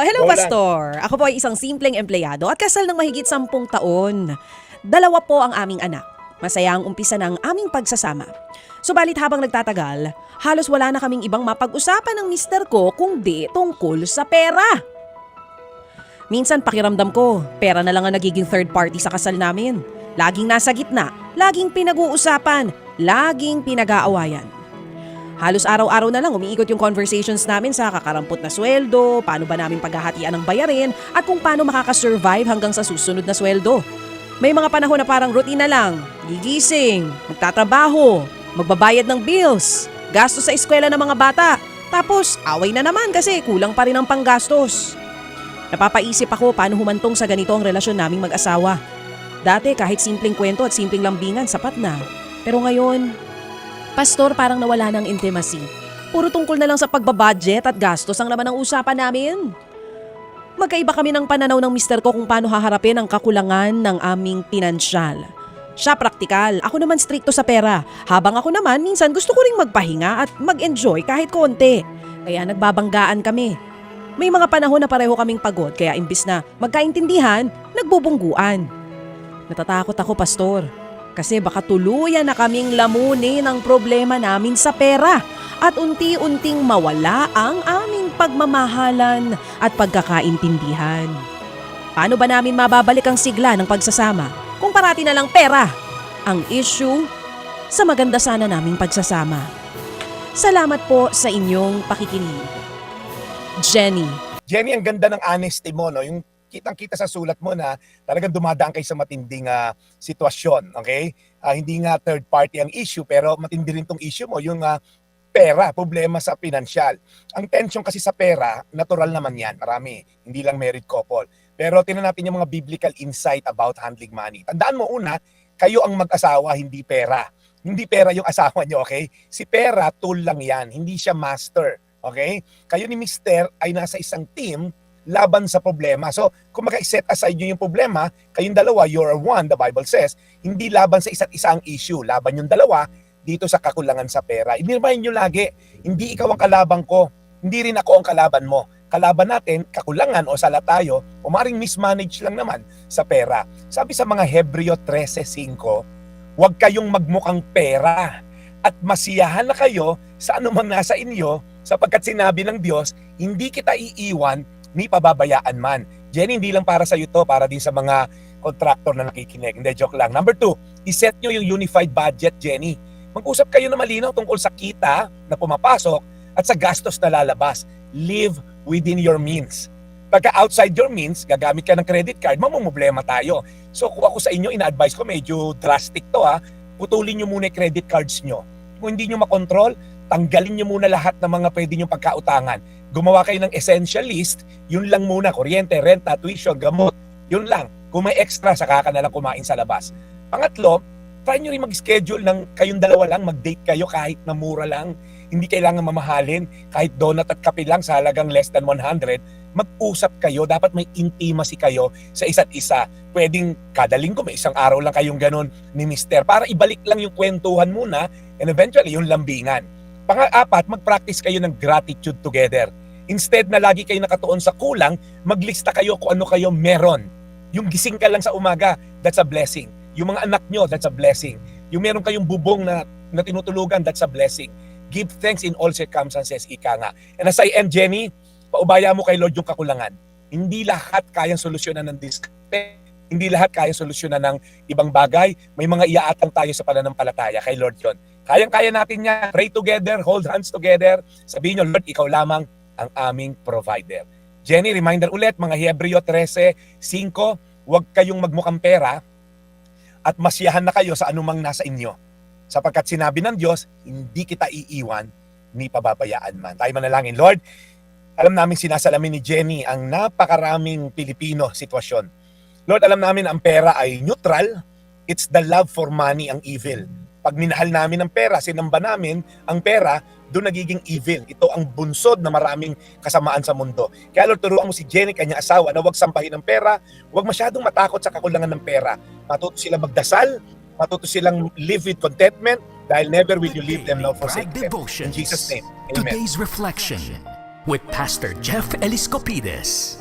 Oh, hello, Wala. Pastor. Ako po ay isang simpleng empleyado at kasal ng mahigit sampung taon. Dalawa po ang aming anak. Masaya ang umpisa ng aming pagsasama. Subalit habang nagtatagal, halos wala na kaming ibang mapag-usapan ng mister ko kung di tungkol sa pera. Minsan pakiramdam ko, pera na lang ang nagiging third party sa kasal namin. Laging nasa gitna, laging pinag-uusapan, laging pinag-aawayan. Halos araw-araw na lang umiikot yung conversations namin sa kakarampot na sweldo, paano ba namin paghahatian ng bayarin, at kung paano makakasurvive hanggang sa susunod na sweldo. May mga panahon na parang routine na lang, gigising, magtatrabaho, magbabayad ng bills, gastos sa eskwela ng mga bata, tapos away na naman kasi kulang pa rin ang panggastos. Napapaisip ako paano humantong sa ganito ang relasyon naming mag-asawa. Dati kahit simpleng kwento at simpleng lambingan, sapat na. Pero ngayon, Pastor, parang nawala ng intimacy. Puro tungkol na lang sa pagbabudget at gastos ang laman ng usapan namin. Magkaiba kami ng pananaw ng mister ko kung paano haharapin ang kakulangan ng aming pinansyal. Siya praktikal, ako naman stricto sa pera. Habang ako naman, minsan gusto ko ring magpahinga at mag-enjoy kahit konti. Kaya nagbabanggaan kami. May mga panahon na pareho kaming pagod kaya imbis na magkaintindihan, nagbubungguan. Natatakot ako, Pastor. Kasi baka tuluyan na kaming lamunin ang problema namin sa pera at unti-unting mawala ang aming pagmamahalan at pagkakaintindihan. Paano ba namin mababalik ang sigla ng pagsasama kung parati na lang pera ang issue sa maganda sana naming pagsasama? Salamat po sa inyong pakikinig. Jenny. Jenny, ang ganda ng honesty mo, no? Yung kitang-kita sa sulat mo na talagang dumadaan kayo sa matinding ah, sitwasyon, okay? Ah, hindi nga third party ang issue, pero matindi rin tong issue mo, yung ah, pera, problema sa pinansyal. Ang tension kasi sa pera, natural naman yan, marami, hindi lang married couple. Pero tinan natin yung mga biblical insight about handling money. Tandaan mo una, kayo ang mag-asawa, hindi pera. Hindi pera yung asawa nyo, okay? Si pera, tool lang yan, hindi siya master. Okay? Kayo ni Mister ay nasa isang team laban sa problema. So, kung maka-set aside nyo yung problema, kayong dalawa, you're one, the Bible says, hindi laban sa isa't isa ang issue. Laban yung dalawa dito sa kakulangan sa pera. I-remind nyo lagi, hindi ikaw ang kalaban ko, hindi rin ako ang kalaban mo. Kalaban natin, kakulangan o sala tayo, o maring mismanage lang naman sa pera. Sabi sa mga Hebreo 13.5, huwag kayong magmukhang pera at masiyahan na kayo sa anumang nasa inyo sapagkat sinabi ng Diyos, hindi kita iiwan ni pababayaan man. Jenny, hindi lang para sa iyo to, para din sa mga contractor na nakikinig. Hindi, joke lang. Number two, iset nyo yung unified budget, Jenny. Mag-usap kayo na malinaw tungkol sa kita na pumapasok at sa gastos na lalabas. Live within your means. Pagka outside your means, gagamit ka ng credit card, mamumblema tayo. So kung ako sa inyo, ina-advise ko, medyo drastic to ha, putulin nyo muna yung credit cards nyo. Kung hindi nyo makontrol, tanggalin nyo muna lahat ng mga pwede nyo pagkautangan. Gumawa kayo ng essential list, yun lang muna, kuryente, renta, tuition, gamot, yun lang. Kung may extra, saka ka na lang kumain sa labas. Pangatlo, try nyo rin mag-schedule ng kayong dalawa lang, mag-date kayo kahit na mura lang. Hindi kailangan mamahalin, kahit donut at kape lang sa halagang less than 100, mag-usap kayo, dapat may intimacy kayo sa isa't isa. Pwedeng kada linggo may isang araw lang kayong ganun ni Mister para ibalik lang yung kwentuhan muna and eventually yung lambingan. Pang-apat, mag-practice kayo ng gratitude together. Instead na lagi kayo nakatuon sa kulang, maglista kayo kung ano kayo meron. Yung gising ka lang sa umaga, that's a blessing. Yung mga anak nyo, that's a blessing. Yung meron kayong bubong na, na tinutulugan, that's a blessing. Give thanks in all circumstances, ika nga. And as I end, Jenny, paubaya mo kay Lord yung kakulangan. Hindi lahat kayang solusyonan ng diskarte. Hindi lahat kayang solusyonan ng ibang bagay. May mga iaatang tayo sa pananampalataya kay Lord yon. Kayang-kaya natin niya. Pray together, hold hands together. Sabihin nyo, Lord, ikaw lamang ang aming provider. Jenny, reminder ulit, mga Hebreo 13.5, huwag kayong magmukhang pera at masiyahan na kayo sa anumang nasa inyo. Sapagkat sinabi ng Diyos, hindi kita iiwan ni pababayaan man. Tayo manalangin. Lord, alam namin sinasalamin ni Jenny ang napakaraming Pilipino sitwasyon. Lord, alam namin ang pera ay neutral. It's the love for money ang evil. Pag minahal namin ang pera, sinamba namin ang pera, doon nagiging evil. Ito ang bunsod na maraming kasamaan sa mundo. Kaya Lord, turuan mo si Jenny, kanyang asawa, na huwag sampahin ng pera, huwag masyadong matakot sa kakulangan ng pera. Matuto sila magdasal, matuto silang live with contentment, dahil never will you leave them nor forsake them. In. Jesus' name, Amen. Today's reflection. with Pastor Jeff Eliscopides.